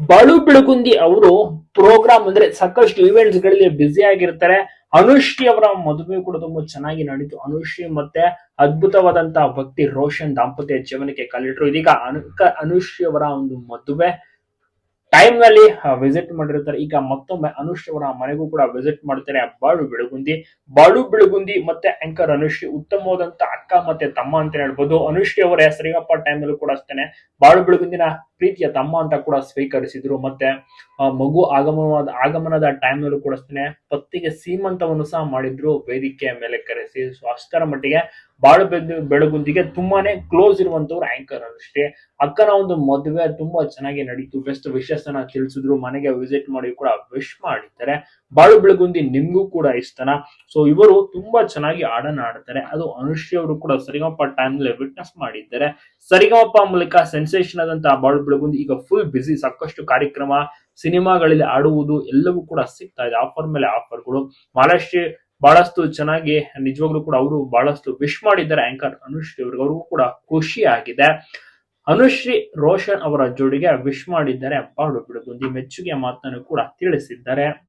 ಬಾಳು ಬಿಳುಗುಂದಿ ಅವರು ಪ್ರೋಗ್ರಾಮ್ ಅಂದ್ರೆ ಸಾಕಷ್ಟು ಇವೆಂಟ್ಸ್ಗಳಲ್ಲಿ ಬ್ಯುಸಿ ಆಗಿರ್ತಾರೆ. ಅನುಶ್ರೀ ಅವರ ಮದುವೆ ಕೂಡ ತುಂಬಾ ಚೆನ್ನಾಗಿ ನಡೀತು. ಅನುಶ್ರೀ ಮತ್ತೆ ಅದ್ಭುತವಾದಂತಹ ಭಕ್ತಿ, ರೋಷನ್ ದಾಂಪತ್ಯ ಜೀವನಕ್ಕೆ ಕಲಿಟ್ರು ಇದೀಗ ಅನುಕ ಅನುಶ್ರೀ ಅವರ ಒಂದು ಮದುವೆ. ಟೈಮ್ನಲ್ಲಿ ವಿಸಿಟ್ ಮಾಡಿರ್ತಾರೆ. ಈಗ ಮತ್ತೊಮ್ಮೆ ಅನುಷ್ ಅವರ ಮನೆಗೂ ಕೂಡ ವಿಸಿಟ್ ಮಾಡ್ತಾರೆ. ಬಾಳು ಬೆಳಗುಂದಿ. ಬಾಳು ಬೆಳಗುಂದಿ ಮತ್ತೆ ಆಂಕರ್ ಅನುಶ್ರೀ ಉತ್ತಮವಾದಂತ ಅಕ್ಕ ಮತ್ತೆ ತಮ್ಮ ಅಂತ ಹೇಳ್ಬೋದು. ಅನುಶ್ರೀ ಅವರ ಸರಿಗಪ್ಪ ಟೈಮ್ ನಲ್ಲೂ ಕೂಡ ಅಷ್ಟೇನೆ. ಬಾಳು ಬೆಳಗುಂದಿನ ಪ್ರೀತಿಯ ತಮ್ಮ ಅಂತ ಕೂಡ ಸ್ವೀಕರಿಸಿದ್ರು. ಮತ್ತೆ ಮಗು ಆಗಮನವಾದ ಆಗಮನದ ಟೈಮ್ ನಲ್ಲೂ ಕೂಡ ಅಷ್ಟೇನೆ. ಪತ್ತಿಗೆ ಸೀಮಂತವನ್ನು ಸಹ ಮಾಡಿದ್ರು. ವೇದಿಕೆಯ ಮೇಲೆ ಕರೆಸಿ. ಸೊ, ಅಷ್ಟರ ಮಟ್ಟಿಗೆ ಬಾಳು ಬೆದ್ದು ಬೆಳಗುಂದಿಗೆ ತುಂಬಾನೇ ಕ್ಲೋಸ್ ಇರುವಂತವ್ರು ಆಂಕರ್ ಅಷ್ಟೇ. ಅಕ್ಕನ ಒಂದು ಮದುವೆ ತುಂಬಾ ಚೆನ್ನಾಗಿ ನಡೀತು. ಬೆಸ್ಟ್ ವಿಶಸ್ ಅನ್ನ ತಿಳಿಸಿದ್ರು. ಮನೆಗೆ ವಿಸಿಟ್ ಮಾಡಿ ಕೂಡ ವಿಶ್ ಮಾಡಿದ್ದಾರೆ. ಬಾಳು ಬೆಳಗುಂದಿ ನಿಮ್ಗೂ ಕೂಡ ಇಷ್ಟನ. ಸೊ ಇವರು ತುಂಬಾ ಚೆನ್ನಾಗಿ ಹಾಡನ್ನ ಆಡ್ತಾರೆ ಅದು ಅನುಶ್ರೀ ಅವರು ಕೂಡ ಸರಿಗಮಪ್ಪ ಟೈಮ್ನಲ್ಲಿ ವಿಟ್ನೆಸ್ ಮಾಡಿದ್ದಾರೆ. ಸರಿಗಮಪ್ಪ ಮೂಲಕ ಸೆನ್ಸೇಷನ್ ಆದಂತಹ ಬಾಳು ಬೆಳಗುಂದಿ ಈಗ ಫುಲ್ ಬಿಸಿ ಸಾಕಷ್ಟು ಕಾರ್ಯಕ್ರಮ, ಸಿನಿಮಾಗಳಲ್ಲಿ ಆಡುವುದು ಎಲ್ಲವೂ ಕೂಡ ಸಿಗ್ತಾ ಇದೆ. ಆಫರ್ ಮೇಲೆ ಆಫರ್ಗಳು ಮಹಾರಾಷ್ಟ್ರ ಬಹಳಷ್ಟು ಚೆನ್ನಾಗಿ, ನಿಜವಾಗ್ಲೂ ಕೂಡ ಅವರು ಬಹಳಷ್ಟು ವಿಶ್ ಮಾಡಿದ್ದಾರೆ ಆಂಕರ್ ಅನುಶ್ರೀ ಅವ್ರಿಗೆ. ಅವ್ರಿಗೂ ಕೂಡ ಖುಷಿ ಆಗಿದೆ. ಅನುಶ್ರೀ ರೋಷನ್ ಅವರ ಜೋಡಿಗೆ ವಿಶ್ ಮಾಡಿದ್ದಾರೆ. ಬಾಳು ಬೆಳಗುಂದಿ ಮೆಚ್ಚುಗೆ ಮಾತನ್ನು ಕೂಡ ತಿಳಿಸಿದ್ದಾರೆ.